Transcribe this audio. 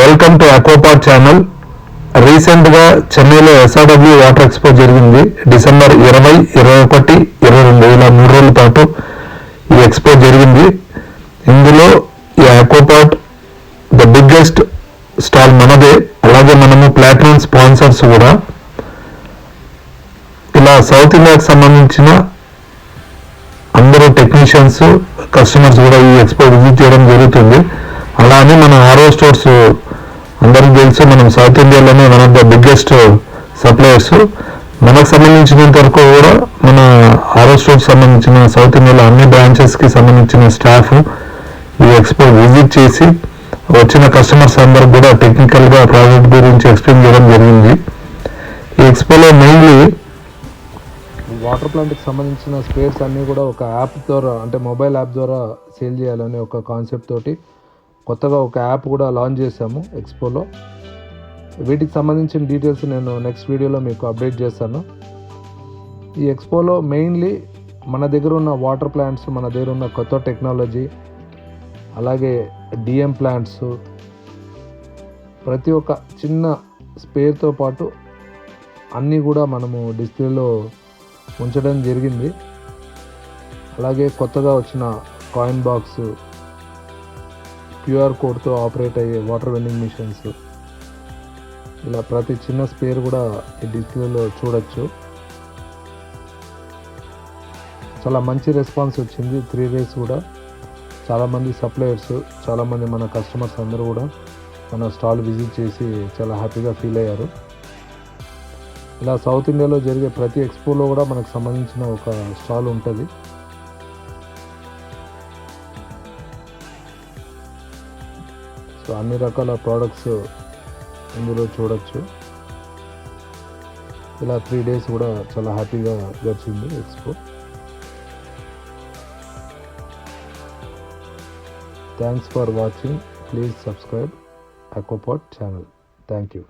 Welcome to అక్వాపార్ channel రీసెంట్గా చెన్నైలో SRW water expo జరిగింది. డిసెంబర్ ఇరవై ఇరవై ఒకటి ఇరవై రెండు ఇలా మూడు రోజుల పాటు ఈ ఎక్స్పో జరిగింది. ఇందులో ఈ అక్వాపార్ట్ ద బిగ్గెస్ట్ స్టాల్ మనదే. అలాగే మనము ప్లాటినం స్పాన్సర్స్ కూడా. ఇలా సౌత్ ఇండియాకి సంబంధించిన అందరూ టెక్నీషియన్స్ కస్టమర్స్ కూడా ఈ ఎక్స్పో విజిట్ చేయడం జరుగుతుంది. అలానే మన ఆరో స్టోర్స్ అందరికీ తెలుసు మనం సౌత్ ఇండియాలోనే one of the biggest suppliers మనకు సంబంధించినంత వరకు కూడా మన ఆరో స్టోర్స్ సంబంధించిన సౌత్ ఇండియాలో అన్ని బ్రాంచెస్కి సంబంధించిన స్టాఫ్ ఈ ఎక్స్పో విజిట్ చేసి వచ్చిన కస్టమర్స్ అందరికి కూడా టెక్నికల్గా ప్రాజెక్ట్ గురించి ఎక్స్ప్లెయిన్ చేయడం జరిగింది. ఈ ఎక్స్పోలో మెయిన్లీ వాటర్ ప్లాంట్కి సంబంధించిన స్పేస్ అన్నీ కూడా ఒక యాప్ ద్వారా అంటే మొబైల్ యాప్ ద్వారా సేల్ చేయాలనే ఒక కాన్సెప్ట్ తోటి కొత్తగా ఒక యాప్ కూడా లాంచ్ చేశాము ఎక్స్పోలో. వీటికి సంబంధించిన డీటెయిల్స్ నేను నెక్స్ట్ వీడియోలో మీకు అప్డేట్ చేస్తాను. ఈ ఎక్స్పోలో మెయిన్లీ మన దగ్గర ఉన్న వాటర్ ప్లాంట్స్ మన దగ్గర ఉన్న కొత్త టెక్నాలజీ అలాగే డిఎం ప్లాంట్స్ ప్రతి ఒక్క చిన్న స్పేర్తో పాటు అన్నీ కూడా మనము డిస్ప్లేలో ఉంచడం జరిగింది. అలాగే కొత్తగా వచ్చిన కాయిన్ బాక్స్ క్యూఆర్ కోడ్తో ఆపరేట్ అయ్యే వాటర్ వెండింగ్ మిషన్స్. ఇలా ప్రతి చిన్న స్పేర్ కూడా ఈ డిస్ప్లేలో చూడొచ్చు. చాలా మంచి రెస్పాన్స్ వచ్చింది. త్రీ డేస్ కూడా చాలామంది సప్లయర్స్ చాలామంది మన కస్టమర్స్ అందరూ కూడా మన స్టాల్ విజిట్ చేసి చాలా హ్యాపీగా ఫీల్ అయ్యారు. ఇలా సౌత్ ఇండియాలో జరిగే ప్రతి ఎక్స్పోలో కూడా మనకు సంబంధించిన ఒక స్టాల్ ఉంటుంది. సో అన్ని రకాల ప్రోడక్ట్స్ ఇందులో చూడొచ్చు. ఇలా త్రీ డేస్ కూడా చాలా హ్యాపీగా గడిచింది expo thanks for watching please subscribe అకోపాట్ channel thank you